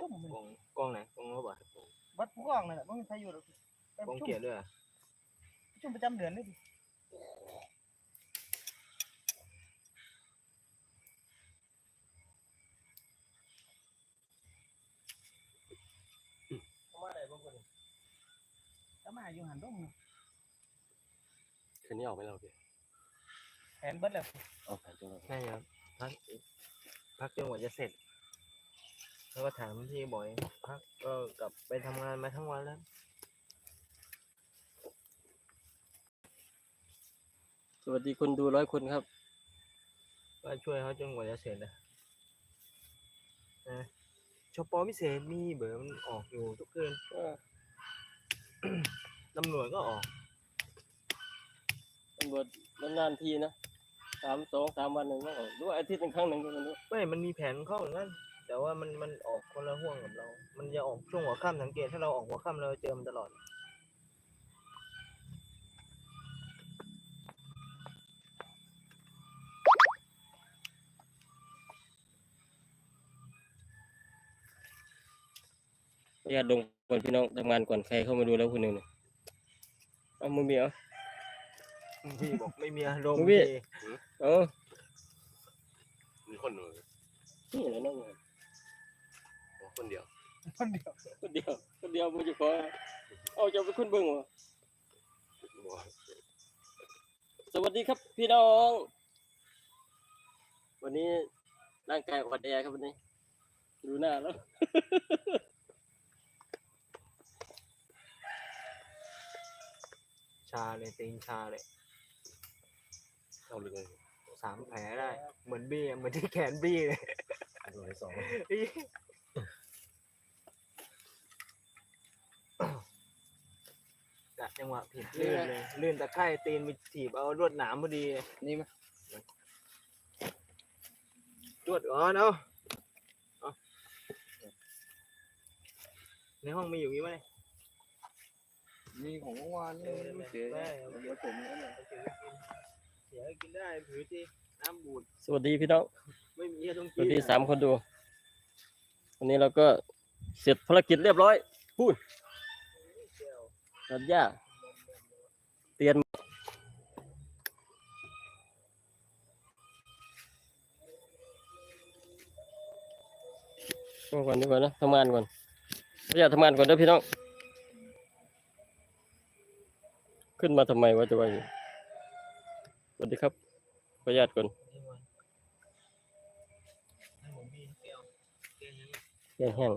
ชุ่มกองกองไหนกองระบาดวัดผู้กองนั่นแหละมันใครอยู่หรอกไปกองชุ่มเกียร์ด้วยอะชุ่มประจำเดือนนี่ดิมาได้บ่คนถ้ามาอยู่หันดงคืนนี้ออกไหมเราพี่แผนเบิดแล้วออกแผนจังเลยใช่ครับพักพักจนกว่าจะเสร็จ แล้วก็ถามพี่บ่อยพักก็กลับไปทำงานมาทั้งวันแล้ว สวัสดีคนดูร้อยคนครับ ก็ช่วยเขาจนกว่าจะเสร็จนะนะชปอพิเศษมีเบอร์มันออกอยู่ทุกคืนตำรวจก็ออกตำรวจนานๆทีนะสามสองสามวันหนึ่งต้องออกหรือว่าอาทิตย์หนึ่งครั้งหนึ่งก็ไม่รู้ไม่มันมีแผนเข้าอย่างนั้น แต่ว่ามันมันออกคนละห่วงกับเรา มันจะออกช่วงหัวค่ำสังเกตถ้าเราออกหัวค่ำเราเจอมันตลอดญาติลงก่อนพี่น้องทำงานก่อนใครเข้ามาดูแล้วคนหนึ่งเนี่ยเอามือเมียวพี่บอกไม่มีอารมมึณ์งพี่ พี่ เออ มีคนหนึ่ง นี่แหละน้อง คนเดียว คนเดียวคนเดียวคนเดียวมันจะขอเอาจะไปขึ้นเบิ้งวะบอกสวัสดีครับ พี่น้อง วันนี้ร่างกายอ่อนแอครับวันนี้ ดูหน้าแล้วชาเลยตีนชาเลยเข้าลึกเลยสามแผลได้ เหมือนบี้อะเหมือนที่แขนบี้เลยโดนไปสอง กะ จังหวะผิดลื่นเลยลื่นตะไคร่ตีนมีถีบเอาลวดหนามพอดีนี่มั้ยลวดก่อนเอาเอาในห้องมีอยู่งี้ไหมมีของเมื่อวานนี่ไม่เสียได้เดี๋ยวผมนั่นแหละเสียกินได้ผิวที่น้ำบูดสวัสดีพี่น้องไม่มีก็ต้องสกิวันสดีสามคนดู วันนี้เราก็เสร็จภารกิจเรียบร้อยพูด ตัดหญ้าเตียนเอาก่อนดีกว่านะทำงานก่อนไม่อยากทำงานก่อนเด้อพี่น้อง ขึ้นมาทำไมวะจะว่าอยู่สวัสดีครับขออนุญาก่อนให้ผมพี่แก้วแก้วยังไงแห้งแห้ง